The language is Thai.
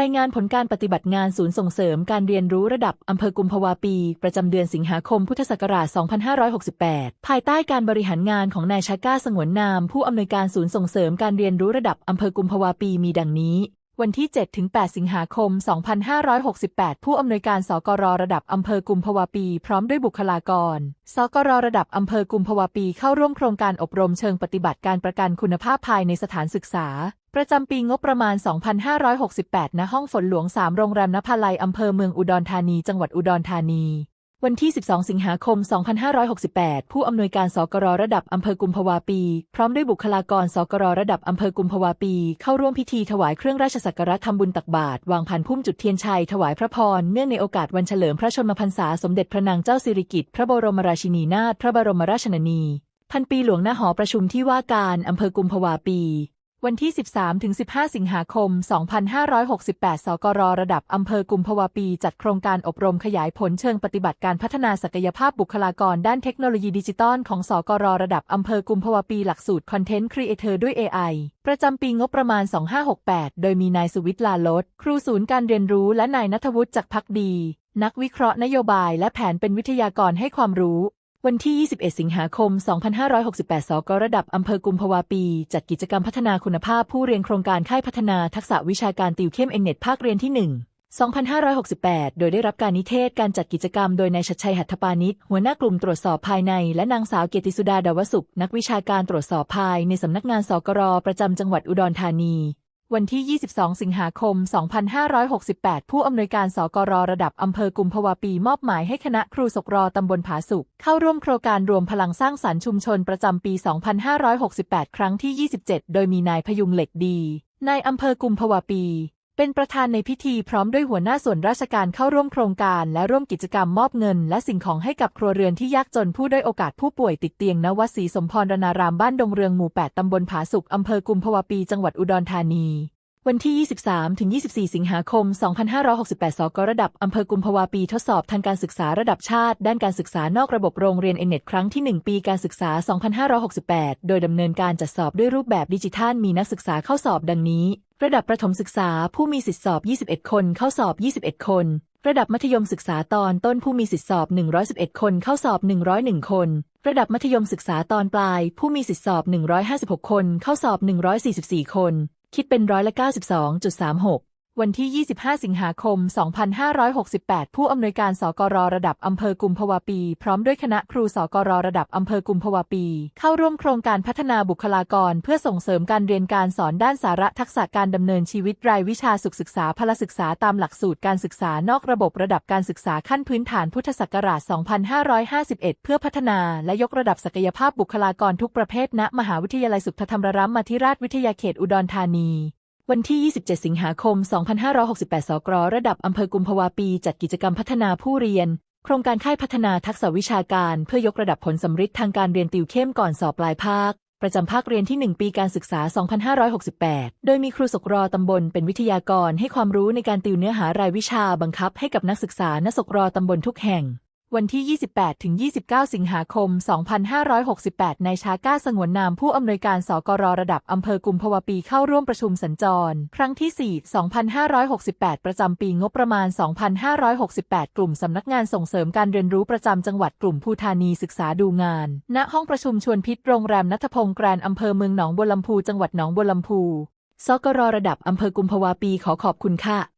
รายงานผลการปฏิบัติงานศูนย์ส่งเสริมการเรียนรู้ระดับอำเภอกุมภาวาปี ประจำเดือนสิงหาคมพุทธศักราช 2568 ภายใต้การบริหารงานของนายชาก้าสงวนนาม ผู้อำนวยการศูนย์ส่งเสริมการเรียนรู้ระดับอำเภอกุมภาวาปีมีดังนี้ วันที่ 7-8 สิงหาคม 2568 ผู้อำนวยการสกรระดับอำเภอกุมภวาปี พร้อมด้วยบุคลากร สกรระดับอำเภอกุมภวาปีเข้าร่วมโครงการอบรมเชิงปฏิบัติการประกันคุณภาพภายในสถานศึกษา ประจำปีงบประมาณ 2568 ณ ห้องฝนหลวง 3 โรงแรมนภาลัยอำเภอเมืองอุดรธานี จังหวัดอุดรธานี วันที่ 12 สิงหาคม 2568 ผู้อำนวยการสกรระดับอำเภอกุมภาวาปี พร้อมด้วยบุคลากรสกรระดับอำเภอกุมภาวาปี เข้าร่วมพิธีถวายเครื่องราชสักการะทำบุญตักบาตรวางพันพุ่มจุดเทียนชัยถวายพระพร เนื่องในโอกาสวันเฉลิมพระชนมพรรษาสมเด็จพระนางเจ้าสิริกิติ์พระบรมราชินีนาถพระบรมราชนนี พันปีหลวงหน้าหอประชุมที่ว่าการอำเภอกุมภาวาปี วันที่ 13-15 สิงหาคม 2568 สกรระดับอำเภอกุมภาวาปี จัดโครงการอบรมขยายผลเชิงปฏิบัติการพัฒนาศักยภาพบุคลากรด้านเทคโนโลยีดิจิตอลของสกรระดับอำเภอกุมภาวาปีหลักสูตร Content Creator ด้วย AI ประจำปีงบประมาณ 2568 โดยมีนายสุวิทย์ลาลดครูศูนย์การเรียนรู้และนายนัทวุฒิจักพักดี นักวิเคราะห์นโยบายและแผนเป็นวิทยากรให้ความรู้ วันที่ 21 สิงหาคม 2568 สกระดับอำเภอกุมภาวาปี จัดกิจกรรมพัฒนาคุณภาพผู้เรียนโครงการค่ายพัฒนาทักษะวิชาการติวเข้มเอ็นเน็ตภาคเรียนที่ 1 2568 โดยได้รับการนิเทศการจัดกิจกรรมโดยนายชัดชัยหัตถปานิชหัวหน้ากลุ่มตรวจสอบภายใน และนางสาวเกียรติสุดาดาวสุข นักวิชาการตรวจสอบภายในสำนักงานสกรประจำจังหวัดอุดรธานี วันที่ 22 สิงหาคม 2568 ผู้อำนวยการสกรระดับอำเภอกุมภวาปีมอบหมายให้คณะครูสกรตำบลผาสุกเข้าร่วมโครงการรวมพลังสร้างสรรค์ชุมชนประจำปี 2568 ครั้งที่ 27 โดยมีนายพยุงเหล็กดี นายอำเภอกุมภวาปี เป็นประธานในพิธีพร้อมด้วยหัวหน้าส่วนราชการเข้าร่วมโครงการ และร่วมกิจกรรมมอบเงิน และสิ่งของให้กับครัวเรือนที่ยากจนผู้ด้อยโอกาสผู้ป่วยติดเตียงณวัดศรีสมพรรณารามบ้านดงเรืองหมู่ 8 ตำบลผาสุกอำเภอกุมภาวปี จังหวัดอุดรธานี วันที่ 23 ถึง 24 สิงหาคม 2568 สกระดับอำเภอกุมภาวปีทดสอบทางการศึกษาระดับชาติ ด้านการศึกษานอกระบบโรงเรียนเอเน็ตครั้งที่ 1 ปีการศึกษา 2568 โดยดำเนินการจัดสอบด้วยรูปแบบดิจิทัลมีนักศึกษาเข้าสอบดังนี้ ระดับประถมศึกษาผู้มีสิทธิสอบ 21 คนเข้าสอบ 21 คน ระดับมัธยมศึกษาตอนต้นผู้มีสิทธิสอบ 111 คนเข้าสอบ 101 คน ระดับมัธยมศึกษาตอนปลาย ผู้มีสิทธิสอบ 156 คนเข้าสอบ 144 คน คิดเป็นร้อยละ 92.36 วันที่ 25 สิงหาคม 2568 ผู้อำนวยการสกรระดับอำเภอกุมภาวปี พร้อมด้วยคณะครูสกรระดับอำเภอกุมภาวปี เข้าร่วมโครงการพัฒนาบุคลากร เพื่อส่งเสริมการเรียนการสอนด้านสาระทักษะการดำเนินชีวิตรายวิชาสุขศึกษาพลศึกษาตามหลักสูตรการศึกษานอกระบบระดับการศึกษาขั้นพื้นฐานพุทธศักราช 2551 เพื่อพัฒนาและยกระดับศักยภาพบุคลากรทุกประเภทณ มหาวิทยาลัยสุทธธรรมรัมมาธิราชวิทยาเขตอุดรธานี วันที่ 27 สิงหาคม 2568 สกรระดับอำเภอกุมภาวะปี จัดกิจกรรมพัฒนาผู้เรียน โครงการค่ายพัฒนาทักษะวิชาการ เพื่อยกระดับผลสำฤทธิ์ทางการเรียนติวเข้มก่อนสอบปลายภาค ประจำภาคเรียนที่ 1 ปีการศึกษา 2568 โดยมีครูศกรตำบลเป็นวิทยากรให้ความรู้ในการติวเนื้อหารายวิชาบังคับให้กับนักศึกษาณศกรตำบลทุกแห่ง วันที่ 28 ถึง 29 สิงหาคม 2568 นายชาก้าสงวนนามผู้อำนวยการสกรระดับอำเภอกุมภาวปีเข้าร่วมประชุมสัญจร ครั้งที่ 4 2568 ประจำปีงบประมาณ 2568 กลุ่มสำนักงานส่งเสริมการเรียนรู้ประจำจังหวัดกลุ่มภูธานีศึกษาดูงาน ณ ห้องประชุมชวนพิษโรงแรมนัทพงศ์แกรนอำเภอเมืองหนองบัวลำพู จังหวัดหนองบัวลำพู สกรระดับอำเภอกุมภาวปีขอขอบคุณค่ะ